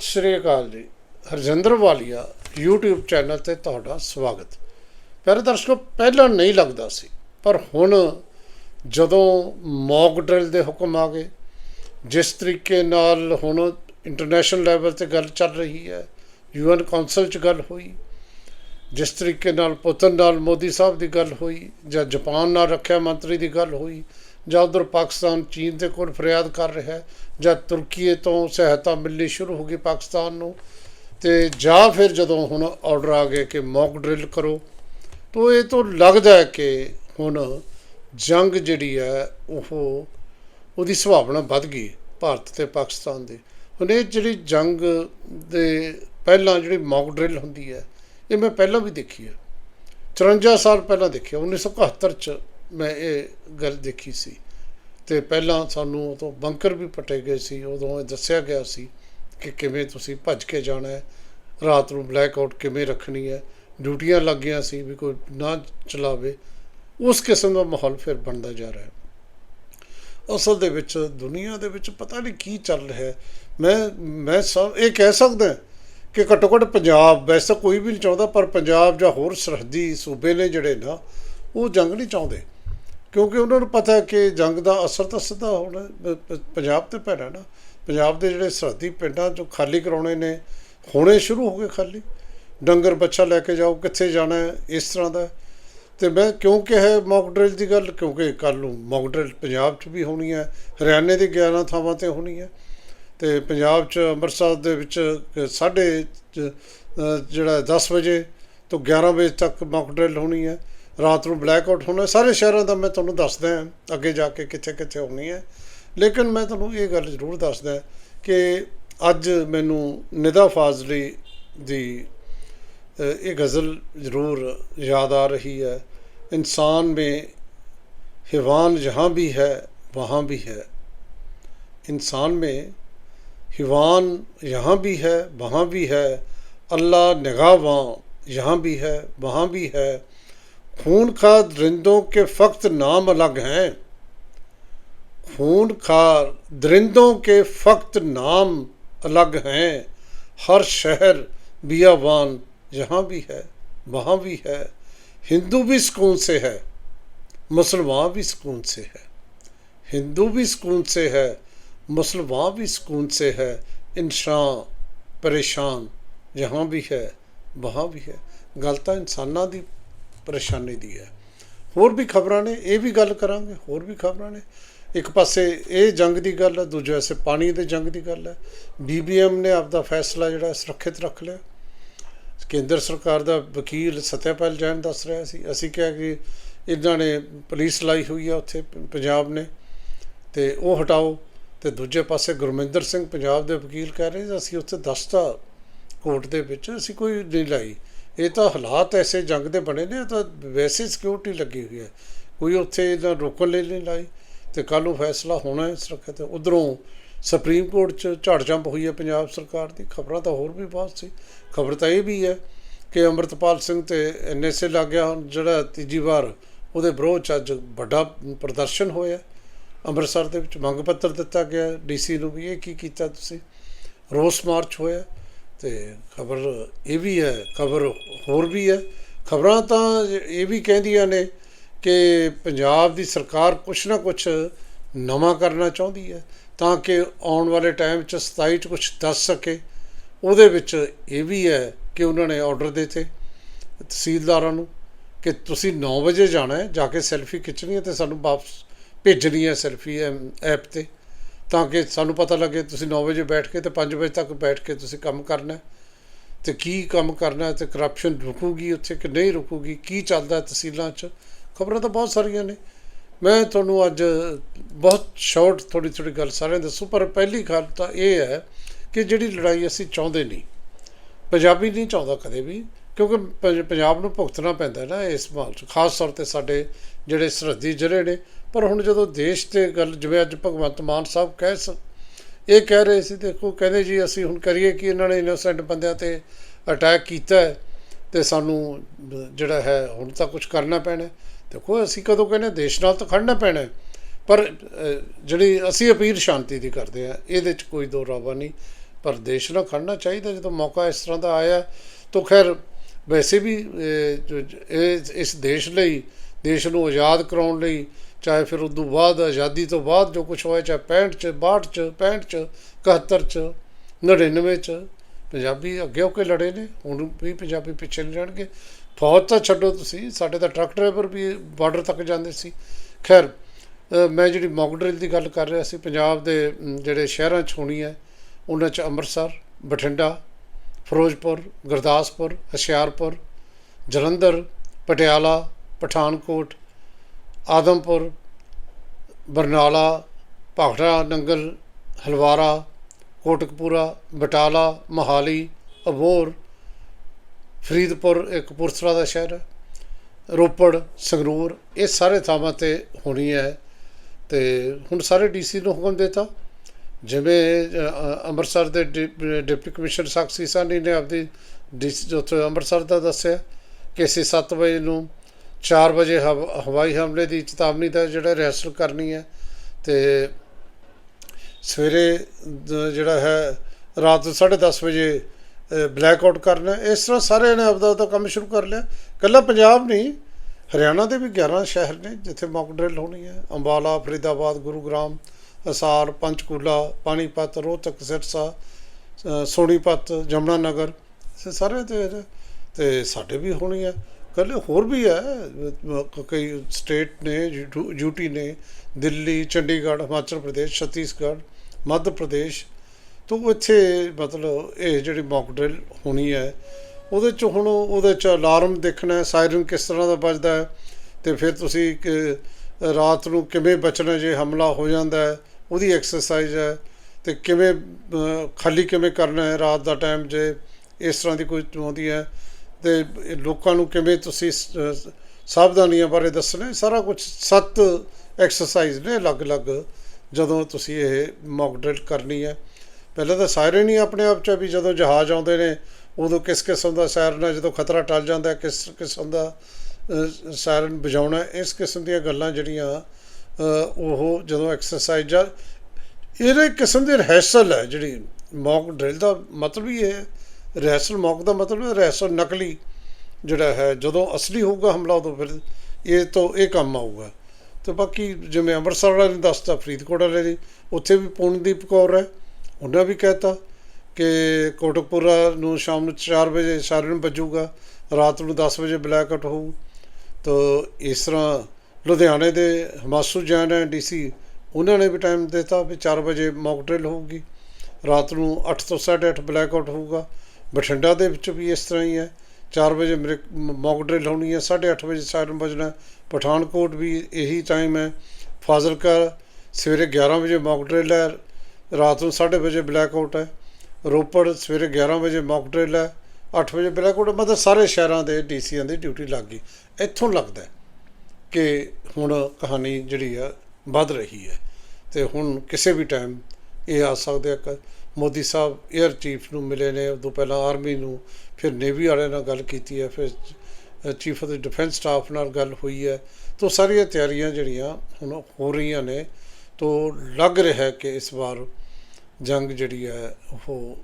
ਸ਼੍ਰੀ ਅਕਾਲ ਜੀ। ਹਰਜਿੰਦਰ ਵਾਲੀਆ, YouTube channel ਤੇ ਤੁਹਾਡਾ ਸਵਾਗਤ। ਪਿਆਰੇ ਦਰਸ਼ਕੋ, ਪਹਿਲਾਂ ਨਹੀਂ ਲੱਗਦਾ ਸੀ, ਪਰ ਹੁਣ ਜਦੋਂ ਮੌਕ ਡਰਿਲ ਦੇ ਹੁਕਮ ਆ ਗਏ, ਜਿਸ ਤਰੀਕੇ ਨਾਲ ਹੁਣ ਇੰਟਰਨੈਸ਼ਨਲ ਲੈਵਲ ਤੇ ਗੱਲ ਚੱਲ ਰਹੀ ਹੈ ਯੂਐਨ ਕਾਉਂਸਲ 'ਚ ਗੱਲ ਹੋਈ, ਜਿਸ ਤਰੀਕੇ ਨਾਲ ਪੁਤਨ ਨਾਲ ਮੋਦੀ ਸਾਹਿਬ ਦੀ ਗੱਲ ਹੋਈ ਜਾਂ ਜਾਪਾਨ ਨਾਲ ਰੱਖਿਆ ਮੰਤਰੀ ਦੀ ਗੱਲ ਹੋਈ ਜਾਂ ਉਧਰ ਪਾਕਿਸਤਾਨ, ਚੀਨ ਦੇ ਕੋਲ ਫਰਿਆਦ ਕਰ ਰਿਹਾ ਹੈ ਜਾਂ ਤੁਰਕੀਏ ਤੋਂ ਸਹਾਇਤਾ ਮਿਲਣੀ ਸ਼ੁਰੂ ਹੋ ਗਈ ਪਾਕਿਸਤਾਨ ਨੂੰ, ਤੇ ਜਾਂ ਫਿਰ ਜਦੋਂ ਹੁਣ ਆਰਡਰ ਆ ਗਏ ਕਿ ਮੌਕ ਡਰਿਲ ਕਰੋ, ਤਾਂ ਇਹ ਤੋਂ ਲੱਗਦਾ ਹੈ ਕਿ ਹੁਣ ਜੰਗ ਜਿਹੜੀ ਹੈ, ਉਹ ਉਹਦੀ ਸੰਭਾਵਨਾ ਵੱਧ ਗਈ ਭਾਰਤ ਤੇ ਪਾਕਿਸਤਾਨ ਦੀ। ਹੁਣ ਇਹ ਜਿਹੜੀ ਜੰਗ ਦੇ ਪਹਿਲਾਂ ਜਿਹੜੀ ਮੌਕ ਡਰਿਲ ਹੁੰਦੀ ਹੈ, ਇਹ ਮੈਂ ਪਹਿਲਾਂ ਵੀ ਦੇਖੀ ਹੈ। 54 ਸਾਲ ਪਹਿਲਾਂ ਦੇਖਿਆ 1971 ਚ ਮੈਂ ਇਹ ਗੱਲ ਦੇਖੀ ਸੀ। ਤੇ ਪਹਿਲਾਂ ਸਾਨੂੰ ਉਦੋਂ ਬੰਕਰ ਵੀ ਪਟੇ ਗਏ ਸੀ, ਉਦੋਂ ਇਹ ਦੱਸਿਆ ਗਿਆ ਸੀ ਕਿ ਕਿਵੇਂ ਤੁਸੀਂ ਭੱਜ ਕੇ ਜਾਣਾ ਹੈ, ਰਾਤ ਨੂੰ ਬਲੈਕ ਆਊਟ ਕਿਵੇਂ ਰੱਖਣੀ ਹੈ, ਡਿਊਟੀਆਂ ਲੱਗੀਆਂ ਸੀ ਵੀ ਕੋਈ ਨਾ ਚਲਾਵੇ, ਉਸ ਕਿਸਮ ਦਾ ਮਾਹੌਲ ਫਿਰ ਬਣਦਾ ਜਾ ਰਿਹਾ ਹੈ। ਅਸਲ ਦੇ ਵਿੱਚ ਦੁਨੀਆ ਦੇ ਵਿੱਚ ਪਤਾ ਨਹੀਂ ਕੀ ਚੱਲ ਰਿਹਾ ਹੈ। ਮੈਂ ਮੈਂ ਸਭ ਇਹ ਕਹਿ ਸਕਦਾ ਕਿ ਘੱਟੋ ਘੱਟ ਪੰਜਾਬ, ਵੈਸੇ ਤਾਂ ਕੋਈ ਵੀ ਨਹੀਂ ਚਾਹੁੰਦਾ, ਪਰ ਪੰਜਾਬ ਜਾਂ ਹੋਰ ਸਰਹੱਦੀ ਸੂਬੇ ਨੇ ਜਿਹੜੇ ਨਾ, ਉਹ ਜੰਗ ਨਹੀਂ ਚਾਹੁੰਦੇ। ਕਿਉਂਕਿ ਉਹਨਾਂ ਨੂੰ ਪਤਾ ਕਿ ਜੰਗ ਦਾ ਅਸਰ ਤਾਂ ਸਿੱਧਾ ਹੋਣਾ ਪੰਜਾਬ ਤੇ ਪੈਣਾ ਨਾ। ਪੰਜਾਬ ਦੇ ਜਿਹੜੇ ਸਰਹੱਦੀ ਪਿੰਡਾਂ ਚੋਂ ਖਾਲੀ ਕਰਾਉਣੇ ਨੇ, ਹੋਣੇ ਸ਼ੁਰੂ ਹੋ ਗਏ ਖਾਲੀ। ਡੰਗਰ ਬੱਚਾ ਲੈ ਕੇ ਜਾਓ, ਕਿੱਥੇ ਜਾਣਾ ਇਸ ਤਰ੍ਹਾਂ ਦਾ। ਤੇ ਮੈਂ ਕਿਉਂ ਕਿਹਾ ਮੌਕ ਡਰਿਲ ਦੀ ਗੱਲ? ਕਿਉਂਕਿ ਕੱਲ ਨੂੰ ਮੌਕ ਡਰਿਲ ਪੰਜਾਬ 'ਚ ਵੀ ਹੋਣੀ ਹੈ, ਹਰਿਆਣੇ ਦੇ 11 ਥਾਵਾਂ ਤੇ ਹੋਣੀ ਹੈ। ਤੇ ਪੰਜਾਬ 'ਚ ਅੰਮ੍ਰਿਤਸਰ ਦੇ ਵਿੱਚ ਸਾਢੇ ਜਿਹੜਾ 10 ਵਜੇ ਤੋਂ 11 ਵਜੇ ਤੱਕ ਮੌਕ ਡਰਿਲ ਹੋਣੀ ਹੈ। ਰਾਤ ਨੂੰ ਬਲੈਕ ਆਊਟ ਹੋਣਾ ਸਾਰੇ ਸ਼ਹਿਰਾਂ ਦਾ ਮੈਂ ਤੁਹਾਨੂੰ ਦੱਸਦਾ ਹਾਂ ਅੱਗੇ ਜਾ ਕੇ ਕਿੱਥੇ ਕਿੱਥੇ ਹੋਣੀ ਹੈ ਲੇਕਿਨ ਮੈਂ ਤੁਹਾਨੂੰ ਇਹ ਗੱਲ ਜ਼ਰੂਰ ਦੱਸਦਾ ਕਿ ਅੱਜ ਮੈਨੂੰ ਨਿਦਾ ਫਾਜ਼ਲੀ ਦੀ ਅ, ਇਹ ਗਜ਼ਲ ਜ਼ਰੂਰ ਯਾਦ ਆ ਰਹੀ ਹੈ इंसान में हिवान जहाँ भी है वहाँ भी है इंसान में हिवान यहाँ भी है वहाँ भी है अल्लाह निगाहवां यहाँ भी है वहाँ भी है खून खा दरिंदों के फ़क्त नाम अलग हैं। खून खार दरिंदों के फ़क्त नाम अलग हैं। हर शहर बियाबान यहाँ भी है, वहाँ भी है। हिंदू भी सुकून से है, मुसलमान भी सुकून से है। हिंदू भी सुकून से है, मुसलमान भी सुकून से है। इंसान परेशान जहाँ भी है, वहाँ भी है। गलता इंसाना दी ਪਰੇਸ਼ਾਨੀ ਦੀ ਹੈ। ਹੋਰ ਵੀ ਖਬਰਾਂ ਨੇ, ਇਹ ਵੀ ਗੱਲ ਕਰਾਂਗੇ, ਹੋਰ ਵੀ ਖਬਰਾਂ ਨੇ। ਇੱਕ ਪਾਸੇ ਇਹ ਜੰਗ ਦੀ ਗੱਲ ਹੈ, ਦੂਜੇ ਪਾਸੇ ਪਾਣੀ ਦੇ ਜੰਗ ਦੀ ਗੱਲ ਹੈ। ਬੀਬੀਐਮ ਨੇ ਆਪਦਾ ਫੈਸਲਾ ਜਿਹੜਾ ਸੁਰੱਖਿਅਤ ਰੱਖ ਲਿਆ। ਕੇਂਦਰ ਸਰਕਾਰ ਦਾ ਵਕੀਲ ਸਤਿਆਪਾਲ ਜੈਨ ਦੱਸ ਰਿਹਾ ਸੀ। ਅਸੀਂ ਕਿਹਾ ਕਿ ਇਹਨਾਂ ਨੇ ਪੁਲਿਸ ਲਾਈ ਹੋਈ ਆ ਉੱਥੇ, ਪੰਜਾਬ ਨੇ। ਤੇ ਉਹ ਹਟਾਓ। ਤੇ ਦੂਜੇ ਪਾਸੇ ਗੁਰਮਿੰਦਰ ਸਿੰਘ, ਪੰਜਾਬ ਦੇ ਵਕੀਲ ਕਹਿ ਰਹੇ ਅਸੀਂ ਉੱਥੇ ਦੱਸਤਾ ਕੋਰਟ ਦੇ ਵਿੱਚ, ਅਸੀਂ ਕੋਈ ਨਹੀਂ ਲਾਈ। ਇਹ ਤਾਂ ਹਾਲਾਤ ਐਸੇ ਜੰਗ ਦੇ ਬਣੇ ਨੇ, ਇਹ ਤਾਂ ਵੈਸੇ ਸਿਕਿਉਰਿਟੀ ਲੱਗੀ ਹੋਈ ਹੈ। ਕੋਈ ਉੱਥੇ ਇਹਦਾ ਰੋਕਣ ਲਈ ਨਹੀਂ ਲਾਈ ਤੇ ਕੱਲ੍ਹ ਨੂੰ ਫੈਸਲਾ ਹੋਣਾ ਹੈ ਸੁਰੱਖਿਅਤ ਉਧਰੋਂ ਸੁਪਰੀਮ ਕੋਰਟ 'ਚ ਝਾੜ ਜੰਪ ਹੋਈ ਹੈ ਪੰਜਾਬ ਸਰਕਾਰ ਦੀ। ਖਬਰਾਂ ਤਾਂ ਹੋਰ ਵੀ ਬਹੁਤ ਸੀ। ਖਬਰ ਤਾਂ ਇਹ ਵੀ ਹੈ ਕਿ ਅੰਮ੍ਰਿਤਪਾਲ ਸਿੰਘ ਤੇ ਐਨਐਸਏ ਲੱਗ ਗਿਆ ਹੁਣ, ਜਿਹੜਾ ਤੀਜੀ ਵਾਰ ਉਹਦੇ ਵਿਰੋਧ 'ਚ ਅੱਜ ਵੱਡਾ ਪ੍ਰਦਰਸ਼ਨ ਹੋਇਆ ਅੰਮ੍ਰਿਤਸਰ ਦੇ ਵਿੱਚ ਮੰਗ ਪੱਤਰ ਦਿੱਤਾ ਗਿਆ ਡੀਸੀ ਨੂੰ ਵੀ ਇਹ ਕੀ ਕੀਤਾ ਤੁਸੀਂ? ਰੋਸ ਮਾਰਚ ਹੋਇਆ ਤੇ ਖਬਰ ਇਹ ਵੀ ਹੈ, ਖਬਰ ਹੋਰ ਵੀ ਹੈ। ਖਬਰਾਂ ਤਾਂ ਇਹ ਵੀ ਕਹਿੰਦੀਆਂ ਨੇ ਕਿ ਪੰਜਾਬ ਦੀ ਸਰਕਾਰ ਕੁਛ ਨਾ ਕੁਛ ਨਵਾਂ ਕਰਨਾ ਚਾਹੁੰਦੀ ਹੈ, ਤਾਂ ਕਿ ਆਉਣ ਵਾਲੇ ਟਾਈਮ 'ਚ 27 'ਚ ਕੁਛ ਦੱਸ ਸਕੇ। ਉਹਦੇ ਵਿੱਚ ਇਹ ਵੀ ਹੈ ਕਿ ਉਹਨਾਂ ਨੇ ਆਰਡਰ ਦਿੱਤੇ ਤਹਿਸੀਲਦਾਰਾਂ ਨੂੰ ਕਿ ਤੁਸੀਂ 9 ਵਜੇ ਜਾਣਾ ਹੈ, ਜਾ ਕੇ ਸੈਲਫੀ ਖਿੱਚਣੀ ਹੈ ਤੇ ਸਾਨੂੰ ਵਾਪਸ ਭੇਜਣੀ ਹੈ ਸੈਲਫੀ ਐਪ ਤੇ। ਤਾਂ ਕਿ ਸਾਨੂੰ ਪਤਾ ਲੱਗੇ ਤੁਸੀਂ 9 ਵਜੇ ਬੈਠ ਕੇ ਤੇ 5 ਵਜੇ ਤੱਕ ਬੈਠ ਕੇ ਤੁਸੀਂ ਕੰਮ ਕਰਨਾ ਹੈ। ਤੇ ਕੀ ਕੰਮ ਕਰਨਾ ਹੈ ਤੇ ਕਰਪਸ਼ਨ ਰੁਕੂਗੀ ਉੱਥੇ ਕਿ ਨਹੀਂ ਰੁਕੂਗੀ? ਕੀ ਚੱਲਦਾ ਤਹਿਸੀਲਾਂ 'ਚ? ਖਬਰਾਂ ਤਾਂ ਬਹੁਤ ਸਾਰੀਆਂ ਨੇ। ਮੈਂ ਤੁਹਾਨੂੰ ਅੱਜ ਬਹੁਤ ਸ਼ਾਰਟ ਥੋੜੀ ਥੋੜੀ ਗੱਲ ਸਾਰਿਆਂ ਨੂੰ ਦੱਸੂ, ਪਰ ਪਹਿਲੀ ਗੱਲ ਤਾਂ ਇਹ ਹੈ ਕਿ ਜਿਹੜੀ ਲੜਾਈ ਅਸੀਂ ਚਾਹੁੰਦੇ ਨਹੀਂ, ਪੰਜਾਬੀ ਨਹੀਂ ਚਾਹੁੰਦਾ ਕਦੇ ਵੀ। ਕਿਉਂਕਿ ਪੰਜ- ਪੰਜਾਬ ਨੂੰ ਭੁਗਤਣਾ ਪੈਂਦਾ ਨਾ ਇਸ ਮਾਲ 'ਚ, ਖਾਸ ਤੌਰ ਤੇ ਸਾਡੇ ਜਿਹੜੇ ਸਰਹੱਦੀ ਜ਼ਿਲ੍ਹੇ ਨੇ। ਪਰ ਹੁਣ ਜਦੋਂ ਦੇਸ਼ ਤੇ ਗੱਲ, ਜਿਵੇਂ ਅੱਜ ਭਗਵੰਤ ਮਾਨ ਸਾਹਿਬ ਕਹਿ ਸ, ਇਹ ਕਹਿ ਰਹੇ ਸੀ, ਦੇਖੋ, ਕਹਿੰਦੇ ਜੀ ਅਸੀਂ ਹੁਣ ਕਰੀਏ ਕਿ ਇਹਨਾਂ ਨੇ ਇਨੋਸੈਂਟ ਬੰਦਿਆਂ ਤੇ ਅਟੈਕ ਕੀਤਾ ਹੈ ਤੇ ਸਾਨੂੰ ਜਿਹੜਾ ਹੈ ਹੁਣ ਤਾਂ ਕੁਝ ਕਰਨਾ ਪੈਣਾ ਦੇਖੋ, ਅਸੀਂ ਕਦੋਂ ਕਹਿੰਦੇ ਦੇਸ਼ ਨਾਲ ਤਾਂ ਖੜਨਾ ਪੈਣਾ ਪਰ ਜਿਹੜੀ ਅਸੀਂ ਅਪੀਲ ਸ਼ਾਂਤੀ ਦੀ ਕਰਦੇ ਆ ਇਹਦੇ 'ਚ ਕੋਈ ਦੋ ਰਾਵਾ ਨਹੀਂ। ਪਰ ਦੇਸ਼ ਨਾਲ ਖੜਨਾ ਚਾਹੀਦਾ ਜਦੋਂ ਮੌਕਾ ਇਸ ਤਰ੍ਹਾਂ ਦਾ ਆਇਆ ਤਾਂ ਖੈਰ ਵੈਸੇ ਵੀ ਇਸ ਦੇਸ਼ ਲਈ, ਦੇਸ਼ ਨੂੰ ਆਜ਼ਾਦ ਕਰਾਉਣ ਲਈ, ਚਾਹੇ ਫਿਰ ਉਦੋਂ ਬਾਅਦ, ਆਜ਼ਾਦੀ ਤੋਂ ਬਾਅਦ ਜੋ ਕੁਝ ਹੋਇਆ, ਚਾਹੇ 65 ਚ 62 ਚ 65 ਚ 71 ਚ 99 ਚ, ਪੰਜਾਬੀ ਅੱਗੇ ਹੋ ਕੇ ਲੜੇ ਨੇ, ਹੁਣ ਵੀ ਪੰਜਾਬੀ ਪਿੱਛੇ ਨਹੀਂ ਰਹਿਣਗੇ। ਫੌਜ ਤਾਂ ਛੱਡੋ ਤੁਸੀਂ, ਸਾਡੇ ਤਾਂ ਟਰੱਕ ਡਰਾਈਵਰ ਵੀ ਬਾਰਡਰ ਤੱਕ ਜਾਂਦੇ ਸੀ। ਖੈਰ ਮੈਂ ਜਿਹੜੀ ਮੌਕ ਡਰਿਲ ਦੀ ਗੱਲ ਕਰ ਰਿਹਾ ਸੀ, ਪੰਜਾਬ ਦੇ ਜਿਹੜੇ ਸ਼ਹਿਰਾਂ 'ਚ ਹੋਣੀ ਹੈ, ਉਹਨਾਂ 'ਚ ਅੰਮ੍ਰਿਤਸਰ, ਬਠਿੰਡਾ ਫਿਰੋਜ਼ਪੁਰ, ਗੁਰਦਾਸਪੁਰ, ਹੁਸ਼ਿਆਰਪੁਰ, ਜਲੰਧਰ, ਪਟਿਆਲਾ, ਪਠਾਨਕੋਟ, ਆਦਮਪੁਰ, ਬਰਨਾਲਾ, ਭਾਖੜਾ, ਨੰਗਲ, ਹਲਵਾਰਾ, ਕੋਟਕਪੂਰਾ, ਬਟਾਲਾ, ਮੋਹਾਲੀ ਅਬੋਰ ਫਰੀਦਪੁਰ ਇੱਕ ਕਪੂਰਥਲਾ ਦਾ ਸ਼ਹਿਰ ਹੈ, ਰੋਪੜ, ਸੰਗਰੂਰ, ਇਹ ਸਾਰੇ ਥਾਵਾਂ ਤੇ ਹੋਣੀ ਹੈ ਤੇ ਹੁਣ ਸਾਰੇ ਡੀਸੀ ਨੂੰ ਹੁਕਮ ਦਿੱਤਾ। ਜਿਵੇਂ ਅੰਮ੍ਰਿਤਸਰ ਦੇ ਡਿ- ਡਿਪਟੀ ਕਮਿਸ਼ਨਰ ਸਾਕਸ਼ੀ ਸਾਨੀ ਨੇ ਆਪਦੀ ਡੀਸੀ ਉੱਥੇ ਅੰਮ੍ਰਿਤਸਰ ਦਾ ਦੱਸਿਆ ਕਿ ਅਸੀਂ 7 ਵਜੇ ਨੂੰ 4 ਵਜੇ ਹਵ- ਹਵਾਈ ਹਮਲੇ ਦੀ ਚੇਤਾਵਨੀ ਦਾ ਜਿਹੜਾ ਰਿਹਰਸਲ ਕਰਨੀ ਹੈ ਤੇ ਸਵੇਰੇ ਜਿਹੜਾ ਹੈ, ਰਾਤ ਨੂੰ 10:30 ਵਜੇ ਬਲੈਕ ਆਊਟ ਕਰਨਾ ਇਸ ਤਰ੍ਹਾਂ ਸਾਰਿਆਂ ਨੇ ਆਪਦਾ ਆਪਦਾ ਕੰਮ ਸ਼ੁਰੂ ਕਰ ਲਿਆ। ਕੱਲਾ ਪੰਜਾਬ ਨਹੀਂ, ਹਰਿਆਣਾ ਦੇ ਵੀ 11 ਸ਼ਹਿਰ ਨੇ ਜਿੱਥੇ ਮੌਕ ਡਰਿਲ ਹੋਣੀ ਹੈ। ਅੰਬਾਲਾ, ਫਰੀਦਾਬਾਦ, ਗੁਰੂਗ੍ਰਾਮ ਹਿਸਾਰ ਪੰਚਕੂਲਾ ਪਾਣੀਪਤ ਰੋਹਤਕ ਸਿਰਸਾ ਅ, ਸੋਨੀਪਤ ਜਮਨਾ ਨਗਰ ਇਹ ਸਾਰੇ ਤੇ ਤੇ ਸਾਡੇ ਵੀ ਹੋਣੀ ਹੈ। ਕੱਲ ਹੋਰ ਵੀ ਹੈ। ਕਈ ਸਟੇਟ ਨੇ ਯੂ- ਯੂਟੀ ਨੇ ਦਿੱਲੀ ਚੰਡੀਗੜ੍ਹ ਹਿਮਾਚਲ ਪ੍ਰਦੇਸ਼ ਛੱਤੀਸਗੜ੍ਹ ਮੱਧ ਪ੍ਰਦੇਸ਼। ਤੋਂ ਇੱਥੇ ਮਤਲਬ ਇਹ ਜਿਹੜੀ ਮੌਕ ਡਰਿਲ ਹੋਣੀ ਹੈ ਉਹਦੇ ਚ ਹੁਣ ਉਹਦੇ ਚ ਅਲਾਰਮ ਦੇਖਣਾ ਸਾਇਰਨ ਕਿਸ ਤਰ੍ਹਾਂ ਦਾ ਵੱਜਦਾ ਹੈ। ਤੇ ਫਿਰ ਤੁਸੀਂ ਕਿ ਰਾਤ ਨੂੰ ਕਿਵੇਂ ਬਚਣਾ ਜੇ ਹਮਲਾ ਹੋ ਜਾਂਦਾ ਹੈ ਉਹਦੀ ਐਕਸਰਸਾਈਜ਼ ਹੈ ਤੇ ਕਿਵੇਂ ਖਾਲੀ ਕਿਵੇਂ ਕਰਨਾ ਹੈ ਰਾਤ ਦਾ ਟਾਈਮ ਜੇ ਇਸ ਤਰ੍ਹਾਂ ਦੀ ਕੋਈ ਆਉਂਦੀ ਹੈ ਤੇ ਲੋਕਾਂ ਨੂੰ ਕਿਵੇਂ ਤੁਸੀਂ ਸ- ਸਾਵਧਾਨੀਆਂ ਬਾਰੇ ਦੱਸਣਾ ਸਾਰਾ ਕੁਝ ਸੱਤ ਐਕਸਰਸਾਈਜ਼ ਨੇ ਅਲੱਗ-ਅਲੱਗ ਜਦੋਂ ਤੁਸੀਂ ਇਹ ਮੌਕ ਡਰਿਲ ਕਰਨੀ ਹੈ। ਪਹਿਲਾਂ ਤਾਂ ਸਾਇਰਨ ਹੀ ਆਪਣੇ ਆਪ ਚ ਵੀ ਜਦੋਂ ਜਹਾਜ਼ ਆਉਂਦੇ ਨੇ ਉਦੋਂ ਕਿਸ ਕਿਸਮ ਦਾ ਸਾਇਰਨ ਹੈ ਜਦੋਂ ਖਤਰਾ ਟਲ ਜਾਂਦਾ ਕਿਸ ਕਿਸਮ ਦਾ ਅ, ਸਾਇਰਨ ਵਜਾਉਣਾ ਇਸ ਕਿਸਮ ਦੀਆਂ ਗੱਲਾਂ ਜਿਹੜੀਆਂ ਉਹ ਜਦੋਂ ਐਕਸਰਸਾਈਜ਼ ਜਾਂ ਇਹਦੇ ਕਿਸਮ ਦੀ ਰਿਹਰਸਲ ਹੈ ਜਿਹੜੀ ਮੌਕ ਡਰਿਲ ਦਾ ਮਤਲਬ ਹੀ ਇਹ ਹੈ। ਰਿਹਰਸਲ ਮੌਕ ਦਾ ਮਤਲਬ ਹੈ ਰਿਹਰਸਲ ਨਕਲੀ ਜਿਹੜਾ ਹੈ, ਜਦੋਂ ਅਸਲੀ ਹੋਊਗਾ ਹਮਲਾ ਉਦੋਂ ਫਿਰ ਇਹ ਤੋਂ ਇਹ ਕੰਮ ਆਊਗਾ। ਤੇ ਬਾਕੀ ਜਿਵੇਂ ਅੰਮ੍ਰਿਤਸਰ ਵਾਲੇ ਨੇ ਦੱਸਤਾ, ਫਰੀਦਕੋਟ ਵਾਲੇ ਨੇ, ਉੱਥੇ ਵੀ ਪੂਰਨਦੀਪ ਕੌਰ ਹੈ, ਉਹਨਾਂ ਵੀ ਕਹਿਤਾ ਕਿ ਕੋਟਕਪੁਰਾ ਨੂੰ ਸ਼ਾਮ ਨੂੰ 4 ਵਜੇ ਸਾਇਰਨ ਵੱਜੂਗਾ, ਰਾਤ ਨੂੰ 10 ਵਜੇ ਬਲੈਕ ਆਊਟ ਹੋਊ। ਤਾਂ ਇਸ ਤਰ੍ਹਾਂ ਲੁਧਿਆਣੇ ਦੇ ਹਮਾਸੂ ਜੈਨ ਹੈ ਡੀਸੀ ਉਹਨਾਂ ਨੇ ਵੀ ਟਾਈਮ ਦਿੱਤਾ ਵੀ 4 ਵਜੇ ਮੌਕ ਡਰਿਲ ਹੋਊਗੀ। ਰਾਤ ਨੂੰ 8 ਤੋਂ 8:30 ਬਲੈਕ ਆਊਟ ਹੋਊਗਾ। ਬਠਿੰਡਾ ਦੇ ਵਿੱਚ ਵੀ ਇਸ ਤਰ੍ਹਾਂ ਹੀ ਹੈ। 4 ਵਜੇ ਮੇਰੇ ਮੌਕ ਡਰਿਲ ਹੋਣੀ ਹੈ 8:30 ਵਜੇ ਸਾਇਰਨ ਵੱਜਣਾ। ਪਠਾਨਕੋਟ ਵੀ ਇਹੀ ਟਾਈਮ ਹੈ। ਫਾਜ਼ਿਲਕਾ ਸਵੇਰੇ 11 ਵਜੇ ਮੌਕ ਡਰਿਲ ਹੈ। ਰਾਤ ਨੂੰ 8:30 ਵਜੇ ਬਲੈਕ ਆਊਟ ਹੈ। ਰੋਪੜ ਸਵੇਰੇ 11 ਵਜੇ ਮੌਕ ਡਰਿਲ ਹੈ। 8 ਵਜੇ ਬਲੈਕ ਆਊਟ ਮਤਲਬ ਸਾਰੇ ਸ਼ਹਿਰਾਂ ਦੇ ਡੀਸੀਆਂ ਦੀ ਡਿਊਟੀ ਲੱਗ ਗਈ। ਇੱਥੋਂ ਲੱਗਦਾ ਕਿ ਹੁਣ ਕਹਾਣੀ ਜਿਹੜੀ ਆ ਵੱਧ ਰਹੀ ਹੈ ਤੇ ਹੁਣ ਕਿਸੇ ਵੀ ਟਾਈਮ ਇਹ ਆ ਸਕਦੇ ਆ ਕਿ ਮੋਦੀ ਸਾਹਿਬ 에ਅਰ ਚੀਫ ਨੂੰ ਮਿਲੇ ਨੇ, ਉਦੋਂ ਪਹਿਲਾਂ ਆਰਮੀ ਨੂੰ, ਫਿਰ ਨੇਵੀ ਵਾਲਿਆਂ ਨਾਲ ਗੱਲ ਕੀਤੀ ਹੈ, ਫਿਰ chief of the defence staff ਨਾਲ ਗੱਲ ਹੋਈ ਹੈ। ਤੋਂ ਸਾਰੀਆਂ ਤਿਆਰੀਆਂ ਜਿਹੜੀਆਂ ਹੁਣ ਹੋ ਰਹੀਆਂ ਨੇ, ਤੋਂ ਲੱਗ ਰਿਹਾ ਹੈ ਕਿ ਇਸ ਵਾਰ ਜੰਗ ਜਿਹੜੀ ਹੈ ਉਹ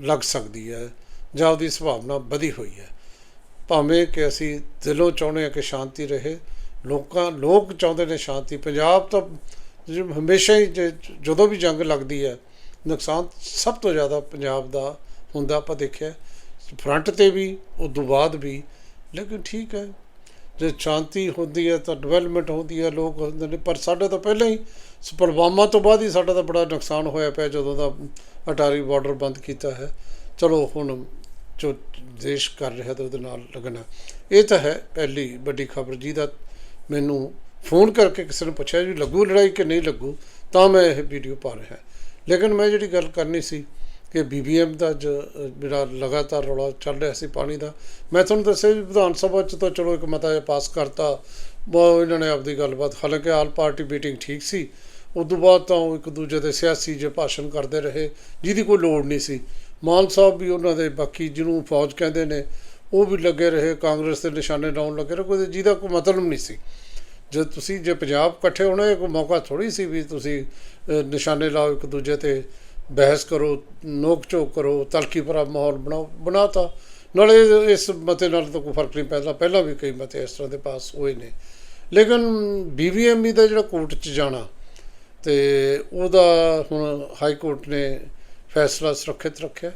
ਲੱਗ ਸਕਦੀ ਹੈ ਜਾਂ ਉਹਦੀ ਸੰਭਾਵਨਾ ਵਧੀ ਹੋਈ ਹੈ। ਭਾਵੇਂ ਕਿ ਅਸੀਂ ਦਿਲੋਂ ਚਾਹੁੰਦੇ ਹਾਂ ਕਿ ਸ਼ਾਂਤੀ ਰਹੇ ਲੋਕਾਂ, ਲੋਕ ਚਾਹੁੰਦੇ ਨੇ ਸ਼ਾਂਤੀ। ਪੰਜਾਬ ਤਾਂ ਹਮੇਸ਼ਾ ਹੀ ਜੇ- ਜਦੋਂ ਵੀ ਜੰਗ ਲੱਗਦੀ ਹੈ, ਨੁਕਸਾਨ ਸਭ ਤੋਂ ਜ਼ਿਆਦਾ ਪੰਜਾਬ ਦਾ ਹੁੰਦਾ, ਆਪਾਂ ਦੇਖਿਆ। ਫਰੰਟ ਤੇ ਵੀ, ਉਦੋਂ ਬਾਅਦ ਵੀ, ਲੇਕਿਨ ਠੀਕ ਹੈ। ਜੇ ਸ਼ਾਂਤੀ ਹੁੰਦੀ ਹੈ ਤਾਂ ਡਿਵੈਲਪਮੈਂਟ ਹੁੰਦੀ ਹੈ, ਲੋਕ ਹੁੰਦੇ ਨੇ। ਪਰ ਸਾਡੇ ਤਾਂ ਪਹਿਲਾਂ ਹੀ, ਪੁਲਵਾਮਾ ਤੋਂ ਬਾਅਦ ਹੀ ਸਾਡਾ ਤਾਂ ਬੜਾ ਨੁਕਸਾਨ ਹੋਇਆ ਪਿਆ ਜਦੋਂ ਦਾ ਅਟਾਰੀ ਬਾਰਡਰ ਬੰਦ ਕੀਤਾ ਹੈ। ਚਲੋ, ਹੁਣ ਜੋ ਦੇਸ਼ ਕਰ ਰਿਹਾ ਤਾਂ ਉਹਦੇ ਨਾਲ ਲੱਗਣਾ। ਇਹ ਤਾਂ ਹੈ, ਪਹਿਲੀ ਵੱਡੀ ਖਬਰ। ਜਿਹਦਾ ਮੈਨੂੰ ਫੋਨ ਕਰਕੇ ਕਿਸੇ ਨੇ ਪੁੱਛਿਆ ਵੀ ਲੱਗੂ ਲੜਾਈ ਕਿ ਨਹੀਂ ਲੱਗੂ ਤਾਂ ਮੈਂ ਇਹ ਵੀਡੀਓ ਪਾ ਰਿਹਾ। ਲੇਕਿਨ ਮੈਂ ਜਿਹੜੀ ਗੱਲ ਕਰਨੀ ਸੀ ਕਿ ਬੀਬੀਐਮ ਦਾ ਜੋ ਅ, ਜਿਹੜਾ ਲਗਾਤਾਰ ਰੌਲਾ ਚੱਲ ਰਿਹਾ ਸੀ ਪਾਣੀ ਦਾ ਮੈਂ ਤੁਹਾਨੂੰ ਦੱਸਿਆ ਵੀ ਵਿਧਾਨ ਸਭਾ ਚ ਤਾਂ ਚਲੋ ਇੱਕ ਮਤਾ ਜਿਹਾ ਪਾਸ ਕਰਤਾ ਬਹੁਤ ਇਹਨਾਂ ਨੇ ਆਪਦੀ ਗੱਲਬਾਤ ਹਾਲਾਂਕਿ ਆਲ ਪਾਰਟੀ ਮੀਟਿੰਗ ਠੀਕ ਸੀ ਉਦੋਂ ਬਾਅਦ ਤਾਂ ਉਹ ਇੱਕ ਦੂਜੇ ਦੇ ਸਿਆਸੀ ਜੇ ਭਾਸ਼ਣ ਕਰਦੇ ਰਹੇ ਜਿਹਦੀ ਕੋਈ ਲੋੜ ਨਹੀਂ ਸੀ। ਮਾਨ ਸਾਹਿਬ ਵੀ ਉਹਨਾਂ ਦੇ ਬਾਕੀ ਜਿਹਨੂੰ ਫੌਜ ਕਹਿੰਦੇ ਨੇ ਉਹ ਵੀ ਲੱਗੇ ਰਹੇ ਕਾਂਗਰਸ ਦੇ ਨਿਸ਼ਾਨੇ ਲਾਉਣ ਲੱਗੇ ਰਹੇ ਕੋਈ ਜਿਹਦਾ ਕੋਈ ਮਤਲਬ ਨਹੀਂ ਸੀ। ਜੇ ਤੁਸੀਂ ਜੇ ਪੰਜਾਬ ਇਕੱਠੇ ਹੋਣਾ, ਕੋਈ ਮੌਕਾ ਥੋੜੀ ਸੀ ਵੀ ਤੁਸੀਂ ਨਿਸ਼ਾਨੇ ਲਾਓ ਇੱਕ ਦੂਜੇ ਤੇ ਬਹਿਸ ਕਰੋ, ਨੋਕ ਝੋਕ ਕਰੋ, ਤਲਖੀ ਭਰਾ ਮਾਹੌਲ ਬਣਾਓ, ਬਣਾਤਾ। ਨਾਲੇ ਇਸ ਮਤੇ ਨਾਲ ਤਾਂ ਕੋਈ ਫ਼ਰਕ ਨਹੀਂ ਪੈਂਦਾ, ਪਹਿਲਾਂ ਵੀ ਕਈ ਮਤੇ ਇਸ ਤਰ੍ਹਾਂ ਦੇ ਪਾਸ ਹੋਏ ਨੇ। ਲੇਕਿਨ ਬੀਬੀਐਮਈ ਦਾ ਜਿਹੜਾ ਕੋਰਟ 'ਚ ਜਾਣਾ, ਤੇ ਉਹਦਾ ਹੁਣ ਹਾਈ ਕੋਰਟ ਨੇ ਫੈਸਲਾ ਸੁਰੱਖਿਅਤ ਰੱਖਿਆ।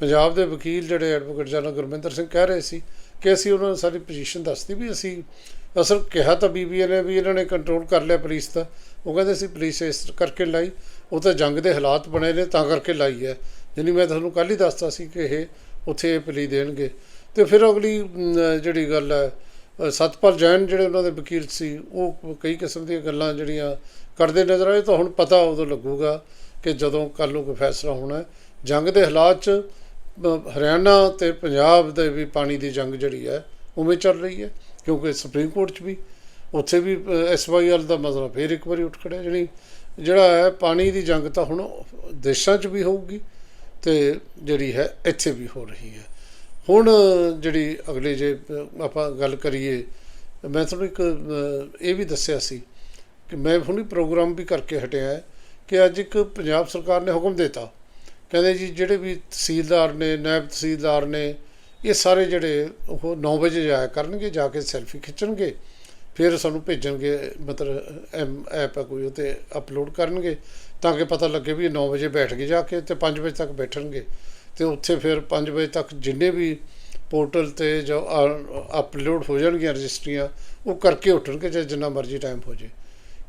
ਪੰਜਾਬ ਦੇ ਵਕੀਲ ਜਿਹੜੇ ਐਡਵੋਕੇਟ ਜਨਰਲ ਗੁਰਮਿੰਦਰ ਸਿੰਘ ਕਹਿ ਰਹੇ ਸੀ ਕਿ ਅਸੀਂ ਉਹਨਾਂ ਨੂੰ ਸਾਡੀ ਪੋਜੀਸ਼ਨ ਦੱਸਦੀ ਵੀ ਅਸੀਂ ਅਸਲ ਕਿਹਾ ਤਾਂ ਬੀਬੀਏ ਨੇ ਵੀ ਇਹਨਾਂ ਨੇ ਕੰਟਰੋਲ ਕਰ ਲਿਆ ਪੁਲਿਸ ਦਾ। ਉਹ ਕਹਿੰਦੇ ਸੀ ਪੁਲਿਸ ਇਸ ਕਰਕੇ ਲਾਈ, ਉਹ ਤਾਂ ਜੰਗ ਦੇ ਹਾਲਾਤ ਬਣੇ ਨੇ, ਤਾਂ ਕਰਕੇ ਲਾਈ ਹੈ। ਜਿਨੀ ਮੈਂ ਤੁਹਾਨੂੰ ਕੱਲ ਹੀ ਦੱਸਤਾ ਸੀ ਕਿ ਇਹ ਉੱਥੇ ਇਹ ਪਲੀ ਦੇਣਗੇ। ਤੇ ਫਿਰ ਅਗਲੀ ਜਿਹੜੀ ਗੱਲ ਹੈ ਸਤਪਾਲ ਜੈਨ ਜਿਹੜੇ ਉਹਨਾਂ ਦੇ ਵਕੀਲ ਸੀ, ਉਹ ਕਈ ਕਿਸਮ ਦੀਆਂ ਗੱਲਾਂ ਜਿਹੜੀਆਂ ਕਰਦੇ ਨਜ਼ਰ ਆਏ, ਤਾਂ ਹੁਣ ਪਤਾ ਉਦੋਂ ਲੱਗੂਗਾ ਕਿ ਜਦੋਂ ਕੱਲ੍ਹ ਨੂੰ ਕੋਈ ਫੈਸਲਾ ਹੋਣਾ ਜੰਗ ਦੇ ਹਾਲਾਤ 'ਚ ਹਰਿਆਣਾ ਤੇ ਪੰਜਾਬ ਦੇ ਵੀ ਪਾਣੀ ਦੀ ਜੰਗ ਜਿਹੜੀ ਹੈ, ਉਵੇਂ ਚੱਲ ਰਹੀ ਹੈ। ਕਿਉਂਕਿ ਸੁਪਰੀਮ ਕੋਰਟ 'ਚ ਵੀ ਉੱਥੇ ਵੀ ਐਸਵਾਈਐਲ ਦਾ ਮਸਲਾ ਫੇਰ ਇੱਕ ਵਾਰੀ ਉੱਠ ਖੜਿਆ ਜਿਹੜੀ ਜਿਹੜਾ ਹੈ ਪਾਣੀ ਦੀ ਜੰਗ ਤਾਂ ਹੁਣ ਦੇਸ਼ਾਂ 'ਚ ਵੀ ਹੋਊਗੀ ਤੇ ਜਿਹੜੀ ਹੈ ਇੱਥੇ ਵੀ ਹੋ ਰਹੀ ਹੈ। ਹੁਣ ਜਿਹੜੀ ਅਗਲੇ ਜੇ ਆਪਾਂ ਗੱਲ ਕਰੀਏ, ਮੈਂ ਤੁਹਾਨੂੰ ਇੱਕ ਇਹ ਵੀ ਦੱਸਿਆ ਸੀ ਕਿ ਮੈਂ ਹੁਣੀ ਪ੍ਰੋਗਰਾਮ ਵੀ ਕਰਕੇ ਹਟਿਆ ਹੈ ਕਿ ਅੱਜ ਇੱਕ ਪੰਜਾਬ ਸਰਕਾਰ ਨੇ ਹੁਕਮ ਦਿੱਤਾ। ਕਹਿੰਦੇ ਜੀ ਜਿਹੜੇ ਵੀ ਤਹਿਸੀਲਦਾਰ ਨੇ ਨਾਇਬ ਤਹਿਸੀਲਦਾਰ ਨੇ ਇਹ ਸਾਰੇ ਜਿਹੜੇ ਉਹ 9 ਵਜੇ ਜਾਇਆ ਕਰਨਗੇ, ਜਾ ਕੇ ਸੈਲਫੀ ਖਿੱਚਣਗੇ, ਫਿਰ ਸਾਨੂੰ ਭੇਜਣਗੇ, ਮਤਲਬ ਐਮ ਐਪ ਹੈ ਕੋਈ ਉਤੇ ਅਪਲੋਡ ਕਰਨਗੇ, ਤਾਂ ਕਿ ਪਤਾ ਲੱਗੇ ਵੀ ਇਹ 9 ਵਜੇ ਬੈਠ ਕੇ ਜਾ ਕੇ ਤੇ 5 ਵਜੇ ਤੱਕ ਬੈਠਣਗੇ। ਤੇ ਉੱਥੇ ਫਿਰ 5 ਵਜੇ ਤੱਕ ਜਿੰਨੇ ਵੀ ਪੋਰਟਲ ਤੇ ਜੋ ਅਪਲੋਡ ਹੋ ਜਾਣਗੀਆਂ ਰਜਿਸਟਰੀਆਂ, ਉਹ ਕਰਕੇ ਉੱਠਣਗੇ ਜੇ ਜਿੰਨਾ ਮਰਜ਼ੀ ਟਾਈਮ ਹੋ ਜੇ।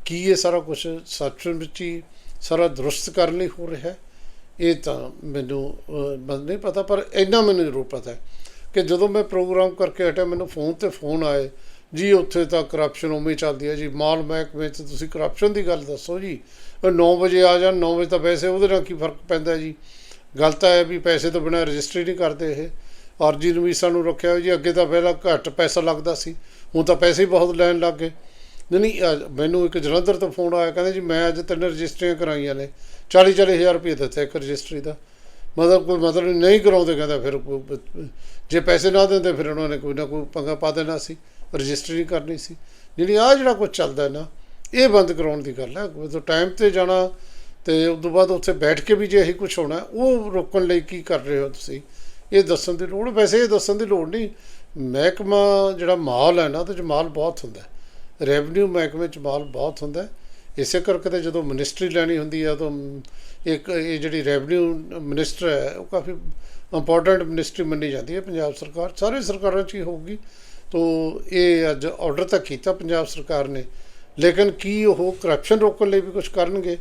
ਕੀ ਇਹ ਸਾਰਾ ਕੁਝ ਸੱਚ ਵਿੱਚ ਹੀ ਸਾਰਾ ਦਰੁਸਤ ਕਰਨ ਲਈ ਹੋ ਰਿਹਾ? ਹੈ ਇਹ ਤਾਂ ਮੈਨੂੰ ਨਹੀਂ ਪਤਾ, ਪਰ ਇੰਨਾ ਮੈਨੂੰ ਜ਼ਰੂਰ ਪਤਾ ਹੈ। ਕਿ ਜਦੋਂ ਮੈਂ ਪ੍ਰੋਗਰਾਮ ਕਰਕੇ ਹਟਿਆ, ਮੈਨੂੰ ਫੋਨ ਤੇ ਫੋਨ ਆਏ, ਜੀ, ਉੱਥੇ ਤਾਂ ਕਰਪਸ਼ਨ ਉਵੇਂ ਚੱਲਦੀ ਹੈ ਜੀ। ਮਾਲ ਮਹਿਕਮੇ 'ਚ ਤੁਸੀਂ ਕਰਪਸ਼ਨ ਦੀ ਗੱਲ ਦੱਸੋ ਜੀ। 9 ਵਜੇ ਆ ਜਾਣ 9 ਵਜੇ ਤਾਂ ਵੈਸੇ ਉਹਦੇ ਨਾਲ ਕੀ ਫ਼ਰਕ ਪੈਂਦਾ ਜੀ? ਗੱਲ ਤਾਂ ਹੈ ਵੀ ਪੈਸੇ ਤੋਂ ਬਿਨਾਂ ਰਜਿਸਟਰੀ ਨਹੀਂ ਕਰਦੇ ਇਹ। ਅਰਜੀ ਨੂੰ ਵੀ ਸਾਨੂੰ ਰੱਖਿਆ ਹੋਇਆ ਜੀ, ਅੱਗੇ ਤਾਂ ਪਹਿਲਾਂ ਘੱਟ ਪੈਸਾ ਲੱਗਦਾ ਸੀ। ਹੁਣ ਤਾਂ ਪੈਸੇ ਹੀ ਬਹੁਤ ਲੈਣ ਲੱਗ ਗਏ। ਨਹੀਂ ਨਹੀਂ ਮੈਨੂੰ ਇੱਕ ਜਲੰਧਰ ਤੋਂ ਫੋਨ ਆਇਆ, ਕਹਿੰਦੇ ਜੀ, ਮੈਂ ਅੱਜ ਤਿੰਨ ਰਜਿਸਟਰੀਆਂ ਕਰਾਈਆਂ ਨੇ। 40 40 ਹਜ਼ਾਰ ਰੁਪਏ ਦਿੱਤਾ ਇੱਕ ਰਜਿਸਟਰੀ ਦਾ। ਮਤਲਬ ਕੋਈ ਮਤਲਬ ਨਹੀਂ ਕਰਾਉਂਦੇ, ਕਹਿੰਦਾ ਫਿਰ ਜੇ ਪੈਸੇ ਨਾ ਦਿੰਦੇ ਫਿਰ ਉਹਨਾਂ ਨੇ ਕੋਈ ਨਾ ਕੋਈ ਪੰਗਾ ਪਾ ਦੇਣਾ ਸੀ, ਰਜਿਸਟਰੀ ਕਰਨੀ ਸੀ। ਜਿਹੜੀ ਆ ਜਿਹੜਾ ਕੁਝ ਚੱਲਦਾ ਨਾ, ਇਹ ਬੰਦ ਕਰਾਉਣ ਦੀ ਗੱਲ ਹੈ। ਜਦੋਂ ਟਾਈਮ ਤੇ ਜਾਣਾ ਤੇ ਉਸ ਤੋਂ ਬਾਅਦ ਉੱਥੇ ਬੈਠ ਕੇ ਵੀ ਜੇ ਇਹੀ ਕੁਝ ਹੋਣਾ, ਉਹ ਰੋਕਣ ਲਈ ਕੀ ਕਰ ਰਹੇ ਹੋ ਤੁਸੀਂ? ਇਹ ਦੱਸਣ ਦੀ ਲੋੜ, ਵੈਸੇ ਇਹ ਦੱਸਣ ਦੀ ਲੋੜ ਨਹੀਂ। ਮਹਿਕਮਾ ਜਿਹੜਾ ਮਾਲ ਹੈ ਨਾ, ਉਹਦੇ ਚ ਮਾਲ ਬਹੁਤ ਹੁੰਦਾ ਰੈਵਨਿਊ ਮਹਿਕਮੇ ਚ ਮਾਲ ਬਹੁਤ ਹੁੰਦਾ ਇਸੇ ਕਰਕੇ ਤੇ ਜਦੋਂ ਮਿਨਿਸਟਰੀ ਲੈਣੀ ਹੁੰਦੀ ਹੈ ਤਾਂ ਇੱਕ ਇਹ ਜਿਹੜੀ ਰੈਵਨਿਊ ਮਿਨਿਸਟਰ ਹੈ, ਉਹ ਕਾਫੀ ਇੰਪੋਰਟੈਂਟ ਮਿਨਿਸਟਰੀ ਮੰਨੀ ਜਾਂਦੀ ਹੈ ਪੰਜਾਬ ਸਰਕਾਰ। ਸਾਰੇ ਸਰਕਾਰਾਂ 'ਚ ਹੀ ਹੋਊਗੀ। ਤੋ ਇਹ ਅੱਜ ਆਰਡਰ ਤਾਂ ਕੀਤਾ ਪੰਜਾਬ ਸਰਕਾਰ ਨੇ, ਲੇਕਿਨ ਕੀ ਉਹ ਕਰਪਸ਼ਨ ਰੋਕਣ ਲਈ ਵੀ ਕੁਝ ਕਰਨਗੇ,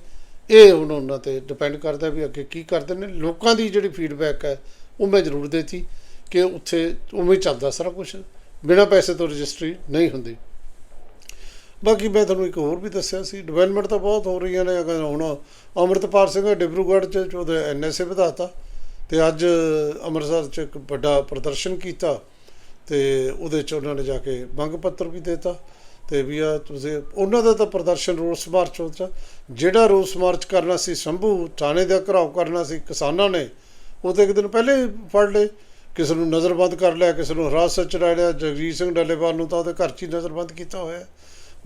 ਇਹ ਹੁਣ ਉਹਨਾਂ ਤੇ ਡਿਪੈਂਡ ਕਰਦਾ ਵੀ ਅੱਗੇ ਕੀ ਕਰਦੇ ਨੇ। ਲੋਕਾਂ ਦੀ ਜਿਹੜੀ ਫੀਡਬੈਕ ਹੈ, ਉਹ ਮੈਂ ਜ਼ਰੂਰ ਦੇਤੀ ਕਿ ਉੱਥੇ ਉਵੇਂ ਚੱਲਦਾ ਸਾਰਾ ਕੁਝ ਬਿਨਾਂ ਪੈਸੇ ਤੋਂ ਰਜਿਸਟਰੀ ਨਹੀਂ ਹੁੰਦੀ। ਬਾਕੀ ਮੈਂ ਤੁਹਾਨੂੰ ਇੱਕ ਹੋਰ ਵੀ ਦੱਸਿਆ ਸੀ ਡਿਵੈਲਪਮੈਂਟ ਤਾਂ ਬਹੁਤ ਹੋ ਰਹੀਆਂ ਨੇ, ਅਗਰ ਹੁਣ ਅੰਮ੍ਰਿਤਪਾਲ ਸਿੰਘ ਡਿਬਰੂਗੜ੍ਹ ਚ ਉਹਦੇ ਐਨਐਸਏ ਵਧਾਤਾ ਤੇ ਅੱਜ ਅੰਮ੍ਰਿਤਸਰ ਚ ਇੱਕ ਵੱਡਾ ਪ੍ਰਦਰਸ਼ਨ ਕੀਤਾ ਤੇ ਉਹਦੇ ਚ ਉਹਨਾਂ ਨੇ ਜਾ ਕੇ ਮੰਗ ਪੱਤਰ ਵੀ ਦਿੱਤਾ ਤੇ ਵੀ ਆ ਤੁਸੀਂ, ਉਹਨਾਂ ਦਾ ਤਾਂ ਪ੍ਰਦਰਸ਼ਨ ਰੋਸ ਮਾਰਚ ਹੁੰਦਾ ਜਿਹੜਾ ਰੋਸ ਮਾਰਚ ਕਰਨਾ ਸੀ, ਸ਼ੰਭੂ ਥਾਣੇ ਦਾ ਘਰਾਓ ਕਰਨਾ ਸੀ ਕਿਸਾਨਾਂ ਨੇ, ਉਹ ਤਾਂ ਇੱਕ ਦਿਨ ਪਹਿਲੇ ਹੀ ਫੜ ਲਏ। ਕਿਸੇ ਨੂੰ ਨਜ਼ਰਬੰਦ ਕਰ ਲਿਆ, ਕਿਸੇ ਨੂੰ ਹਿਰਾਸਤ ਚ ਲੈ ਲਿਆ। ਜਗਜੀਤ ਸਿੰਘ ਡੱਲੇਵਾਲ ਨੂੰ ਤਾਂ ਉਹਦੇ ਘਰ 'ਚ ਹੀ ਨਜ਼ਰਬੰਦ ਕੀਤਾ ਹੋਇਆ।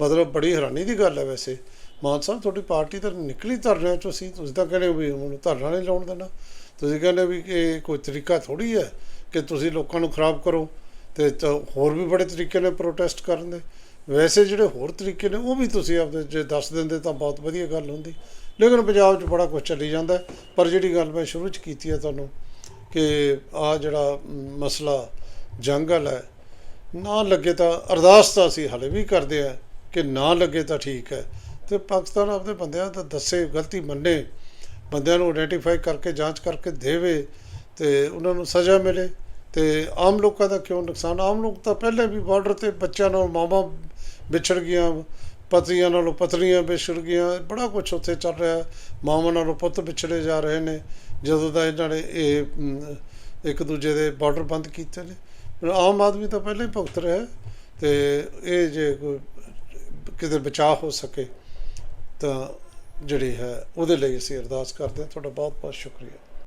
ਮਤਲਬ ਬੜੀ ਹੈਰਾਨੀ ਦੀ ਗੱਲ ਹੈ ਵੈਸੇ। ਮਾਨ ਸਾਹਿਬ ਤੁਹਾਡੀ ਪਾਰਟੀ ਤਾਂ ਨਿਕਲੀ ਧਰਨਿਆਂ ਚੋਂ ਸੀ। ਤੁਸੀਂ ਤਾਂ ਕਹਿੰਦੇ ਹੋ ਵੀ ਹੁਣ ਧਰਨਾ ਨਹੀਂ ਲਾਉਣ ਦੇਣਾ। ਤੁਸੀਂ ਕਹਿੰਦੇ ਵੀ ਇਹ ਕੋਈ ਤਰੀਕਾ ਥੋੜੀ ਹੈ ਕਿ ਤੁਸੀਂ ਲੋਕਾਂ ਨੂੰ ਖਰਾਬ ਕਰੋ ਤੇ ਹੋਰ ਵੀ ਬੜੇ ਤਰੀਕੇ ਨੇ ਪ੍ਰੋਟੈਸਟ ਕਰਨ ਦੇ। ਵੈਸੇ ਜਿਹੜੇ ਹੋਰ ਤਰੀਕੇ ਨੇ ਉਹ ਵੀ ਤੁਸੀਂ ਆਪਦੇ ਜੇ ਦੱਸ ਦਿੰਦੇ ਤਾਂ ਬਹੁਤ ਵਧੀਆ ਗੱਲ ਹੁੰਦੀ। ਲੇਕਿਨ ਪੰਜਾਬ 'ਚ ਬੜਾ ਕੁਝ ਚੱਲੀ ਜਾਂਦਾ ਪਰ ਜਿਹੜੀ ਗੱਲ ਮੈਂ ਸ਼ੁਰੂ 'ਚ ਕੀਤੀ ਹੈ ਤੁਹਾਨੂੰ ਕਿ ਆ ਜਿਹੜਾ ਮ, ਮਸਲਾ ਜੰਗਲ ਹੈ ਨਾ ਲੱਗੇ ਤਾਂ ਅਰਦਾਸ ਤਾਂ ਅਸੀਂ ਹਲੇ ਵੀ ਕਰਦੇ ਆ ਕਿ ਨਾ ਲੱਗੇ ਤਾਂ ਠੀਕ ਹੈ। ਤੇ ਪਾਕਿਸਤਾਨ ਆਪਦੇ ਬੰਦਿਆਂ ਦਾ ਦੱਸੇ, ਗਲਤੀ ਮੰਨੇ, ਬੰਦਿਆਂ ਨੂੰ ਆਇਡੈਂਟੀਫਾਈ ਕਰਕੇ, ਜਾਂਚ ਕਰਕੇ ਦੇਵੇ ਤੇ ਉਹਨਾਂ ਨੂੰ ਸਜ਼ਾ ਮਿਲੇ। ਤੇ ਆਮ ਲੋਕਾਂ ਦਾ ਕਿਉਂ ਨੁਕਸਾਨ? ਆਮ ਲੋਕ ਤਾਂ ਪਹਿਲੇ ਵੀ ਬਾਰਡਰ ਤੇ ਬੱਚਿਆਂ ਨਾਲ ਮਾਵਾਂ ਵਿਛੜ ਗਈਆਂ, ਪਤਨੀਆਂ ਨਾਲੋਂ ਪਤਨੀਆਂ ਵਿਛੜ ਗਈਆਂ, ਬੜਾ ਕੁਝ ਉੱਥੇ ਚੱਲ ਰਿਹਾ। ਮਾਵਾਂ ਨਾਲੋਂ ਪੁੱਤ ਵਿਛੜੇ ਜਾ ਰਹੇ ਨੇ, ਜਦੋਂ ਦਾ ਇਹਨਾਂ ਨੇ ਇਹ ਇੱਕ ਦੂਜੇ ਦੇ ਬਾਰਡਰ ਬੰਦ ਕੀਤੇ ਨੇ। ਆਮ ਆਦਮੀ ਤਾਂ ਪਹਿਲਾਂ ਹੀ ਭੁਗਤ ਰਿਹਾ ਹੈ। ਤੇ ਇਹ ਜੇ ਕੋਈ ਕਿਤੇ ਬਚਾਅ ਹੋ ਸਕੇ ਤਾਂ ਜਿਹੜੀ ਹੈ ਉਹਦੇ ਲਈ ਅਸੀਂ ਅਰਦਾਸ ਕਰਦੇ ਹਾਂ। ਤੁਹਾਡਾ ਬਹੁਤ ਬਹੁਤ ਸ਼ੁਕਰੀਆ।